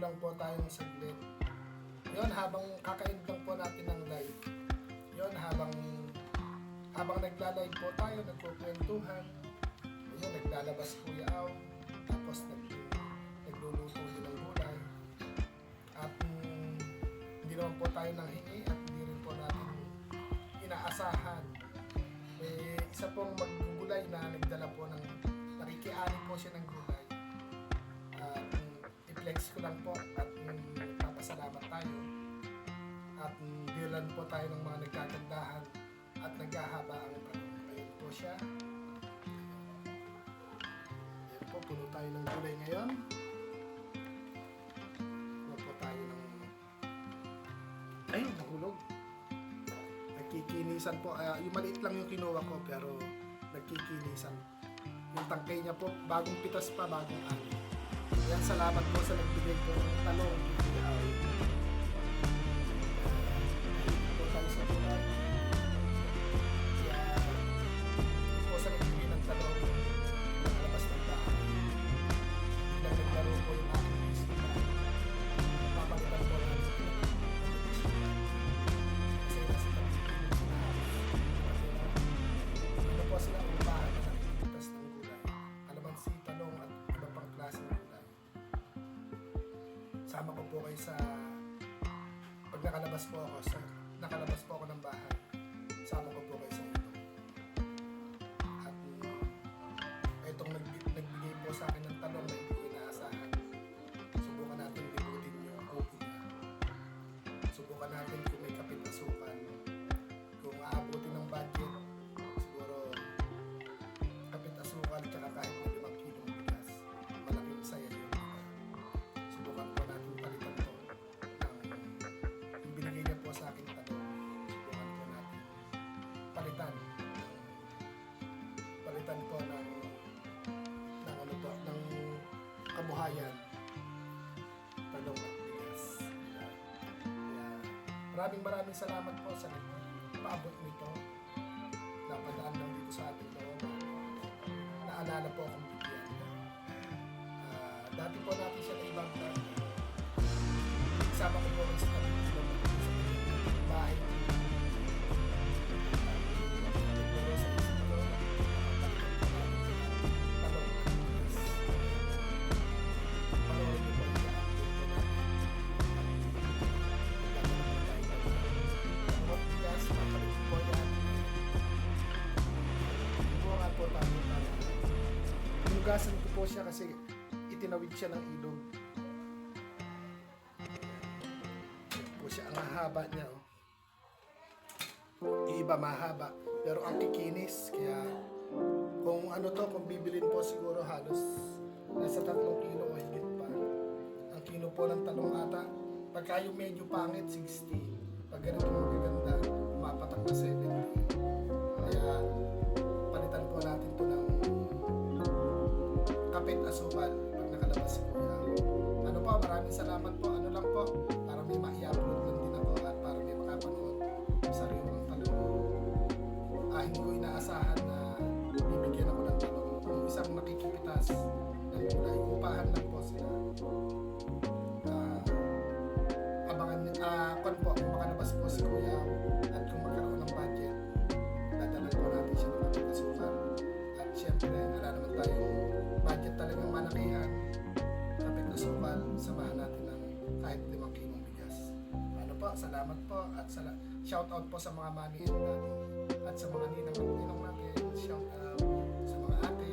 lang po tayong saglit. Yun, habang kakain lang po natin ng live. Yun, habang habang nagla-live po tayo, nagkukwentuhan. Yun, naglalabas po yaw. Tapos nag, nagluluto din ng gulay. At mm, hindi naman po tayo nang hingi at hindi rin po natin inaasahan. Eh, isa pong maggugulay na nagdala po ng nakikiani po siya ng gulay. At i-flex ko lang po at mm, papasalamat tayo. At dilan po tayo ng mga nagkagandahan at naghahaba ang tanong. Ayun po siya. Ayan po, puno tayo ng gulay ngayon. Puno po tayo ng... Ayun, nahulog. Nagkikinisan po. Ah, yung maliit lang yung kinuha ko pero nagkikinisan. Yung tangkay niya po, bagong pitas pa, bagong ani. Yan, salamat po sa nagbigay ko ng talong. Sama ko po kayo sa pag nakalabas po ako sa nakalabas po ako ng bahay. Sama ko po kabuhayan talong at bigas. Kaya, maraming maraming salamat po sa paabot nito. Napadaan lang dito sa ating loob. Naalala po akong bigyan. Ah, dati po natin siya na ibang. Isama ko po sa Hinugasan ko po siya kasi itinawid siya ng ilog. Ito po siya, ang haba niya. Oh. Iba mahaba, pero ang kikinis. Kaya kung ano to, kung bibilin po siguro halos nasa tatlong kilo o higit pa. Ang kilo po ng talong ata, pagka yung medyo pangit, 60. Pag ganito magaganda, mapatak na 70. Kaya palitan po natin to ng kapit asukal pag nakalabas si Kuya. Ano po, maraming salamat po. Ano lang po, para may ma-i-upload lang din ako at para may makapanood sa ng talong. Ah, hindi ko inaasahan na bibigyan ako ng talong. Yung isang nakikipitas ng gulay, upahan lang po sila. Ah, abangan ah, kon po, makalabas po si Kuya kasupan, samahan natin ng kahit limang kilong bigas. Ano po, salamat po at sala shout out po sa mga mami and daddy at sa mga ninang at ninong natin, shout out sa mga ate,